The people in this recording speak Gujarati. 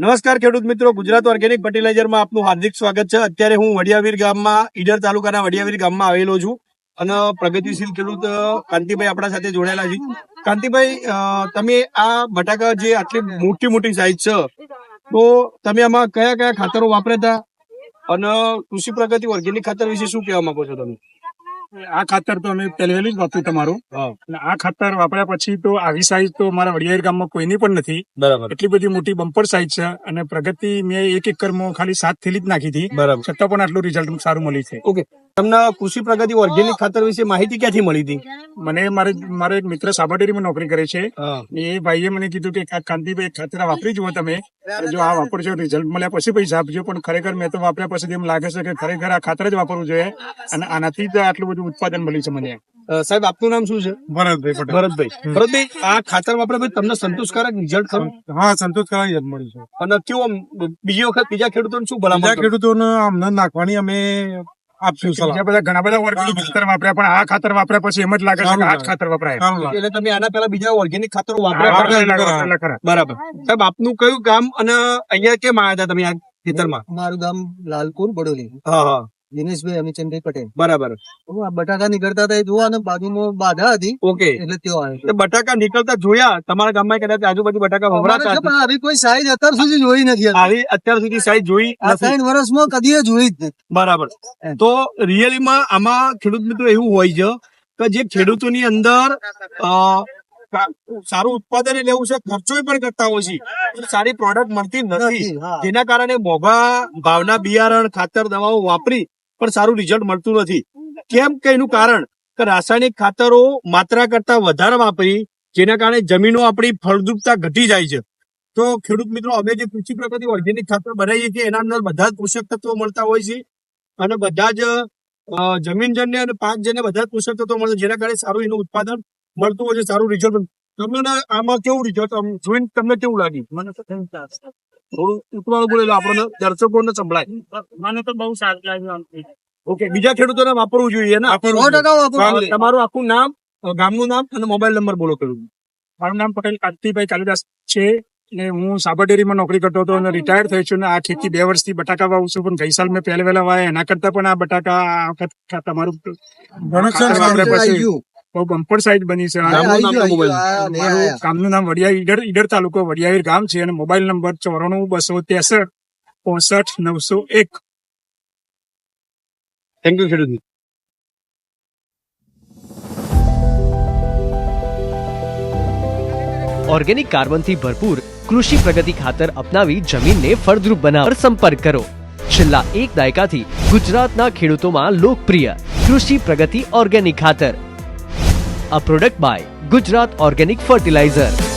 નમસ્કાર ખેડૂત મિત્રો, ગુજરાત ઓર્ગેનિક ફર્ટિલાઇઝરમાં આપનું હાર્દિક સ્વાગત છે. અત્યારે હું વડિયાવીર ગામમાં, ઈડર તાલુકાના વડિયાવીર ગામમાં આવેલો છું અને પ્રગતિશીલ ખેડૂત કાંતિભાઈ આપણા સાથે જોડાયેલા છે. કાંતિભાઈ તમે આ બટાકા જે આટલી મોટી મોટી સાઈઝ છે, તો તમે આમાં કયા કયા ખાતરો વાપરતા અને કૃષિ પ્રગતિ ઓર્ગેનિક ખાતર વિશે શું કહેવા માંગો છો તમે? આ ખાતર તો અમે પહેલેલું જ વાપર્યું તમારું. અને આ ખાતર વાપર્યા પછી તો આવી સાઈઝ તો મારા વડિયાર ગામમાં કોઈની પણ નથી. બરાબર. એટલી બધી મોટી બમ્પર સાઈઝ છે અને પ્રગતિ મેં એક એકરમાં ખાલી સાત થેલી જ નાખી હતી. બરાબર. છતાં પણ આટલું રિઝલ્ટ સારું મળ્યું છે. ઓકે તમને કૃષિ પ્રગતિ ઓર્ગેનિક ખાતર વિશે માહિતી ક્યાંથી મળી હતી? મને મારે મારો એક મિત્ર સાબરડેરીમાં નોકરી કરે છે. એ ભાઈએ મને કીધું કે આ કાંતિભાઈ ખાતર વાપરી જુઓ તમે. અને જો આ વાપરજો રિઝલ્ટ મળ્યા પછી પૈસા આપજો. પણ ખરેખર મેં તો વાપર્યા પછી એમ લાગે છે કે ખરેખર આ ખાતર જ વાપરવું જોઈએ. અને આનાથી જ આટલું બધું ઉત્પાદન મળ્યું છે મને. સાહેબ આપનું નામ શું છે? ભરતભાઈ પટેલ. ભરતભાઈ. ભરતભાઈ આ ખાતર વાપરે પછી તમને સંતોષકારક રિઝલ્ટ ખરું? હા સંતોષકારક રિઝલ્ટ મળ્યું છે. અને કેવો બીજી વખત બીજા ખેડૂતોને શું ભલા બીજા? ખેડૂતોને અમને નાખવાની અમે આપશું બીજા બધા ઘણા બધા ઓર્ગેનિક ખાતર વાપર્યા પણ આ ખાતર વાપર્યા પછી એમ જ લાગે છે કે આ ખાતર વપરાય. એટલે તમે આના પહેલા બીજા ઓર્ગેનિક ખાતર વાપર્યા. બરાબર. સાહેબ આપનું કયું ગામ અને અહીંયા કેમ આવ્યા હતા તમે આ ખેતરમાં? મારું ગામ લાલપુર બડોલી. હા હા. દિનેશભાઈ અમીચંદભાઈ પટેલ. બરાબર. બટાકા નીકળતા હતા એ જોવા અને બાજુમાં બાધા હતી. ઓકે. એટલે તેઓ આવ્યો બટાકા નીકળતા જોયા. તમારા ગામમાં કદાચ આજુબાજુ બટાકા વવરાતા છે આવી કોઈ સાઈઝ અત્યાર સુધી જોઈ નથી આવી અત્યાર સુધી સાઈઝ જોઈ આ ત્રણ વર્ષમાં કદી જોઈ જ નથી. બરાબર. તો રિયલીમાં આમાં ખેડૂત મિત્રો એવું હોય છે કે જે ખેડૂતોની અંદર સારું ઉત્પાદન લેવું છે ખર્ચો પણ કરતા હોય છે. સારી પ્રોડક્ટ મળતી નથી, જેના કારણે મોંઘા ભાવના બિયારણ ખાતર દવાઓ વાપરી પણ સારું રિઝલ્ટ મળતું નથી. કેમ કે એનું કારણ કે રાસાયણિક ખાતરો માત્રા કરતા વધારે વાપરી જેના કારણે જમીનો આપણી ફળદ્રુપતા ઘટી જાય છે. તો ખેડૂત મિત્રો અમે જે કૃષિ પ્રગતિ ઓર્ગેનિક ખાતર બનાવીએ છીએ એના અંદર બધા જ પોષક તત્વો મળતા હોય છે. અને બધા જ જમીનજન્ય અને પાકજન્ય બધા જ પોષક તત્વો મળે જેના કારણે સારું એનું ઉત્પાદન મળતું હોય છે સારું રિઝલ્ટ તમને આમાં કેવું રિઝલ્ટ જોઈને તમને કેવું લાગ્યું? મને થોડું ઉતવાળ બોલેલો આપણને દર્શકોને સંભળાય. મને તો બહુ સારું લાગ્યું ઓકે બીજા ખેડૂતોને વાપરવું જોઈએ ને. તમારું આખું નામ અ, ગામનું નામ અને મોબાઈલ નંબર બોલો કર્યું મારું નામ પટેલ કાંતિભાઈ કાલિદાસ છે ને હું સાબરડેરીમાં નોકરી કરતો હતો અને રિટાયર થયો છું ને આ ખેતી બે વર્ષથી બટાકા વાવું છું પણ ગઈ સાલ મેં પહેલા વહેલા વાયા એના કરતા પણ આ બટાકા આ વખત તમારું બહુ બમ્પર સાઈઝ બની છે. મારું ગામનું નામ વડિયા ઈડર ઈડર તાલુકો વડિયાવીર ગામ છે અને મોબાઈલ નંબર ચોરાણું બસો ત્રેસઠ પોસઠ નવસો એક. થેન્ક યુ ખેડૂત ઓર્ગેનિક કાર્બનથી ભરપૂર કૃષિ પ્રગતિ ખાતર અપનાવી જમીનને ફળદ્રુપ બનાવવા સંપર્ક કરો. છેલ્લા એક દાયકાથી ગુજરાતના ખેડૂતોમાં લોકપ્રિય કૃષિ પ્રગતિ ઓર્ગેનિક ખાતર. A product by Gujarat organic fertiliser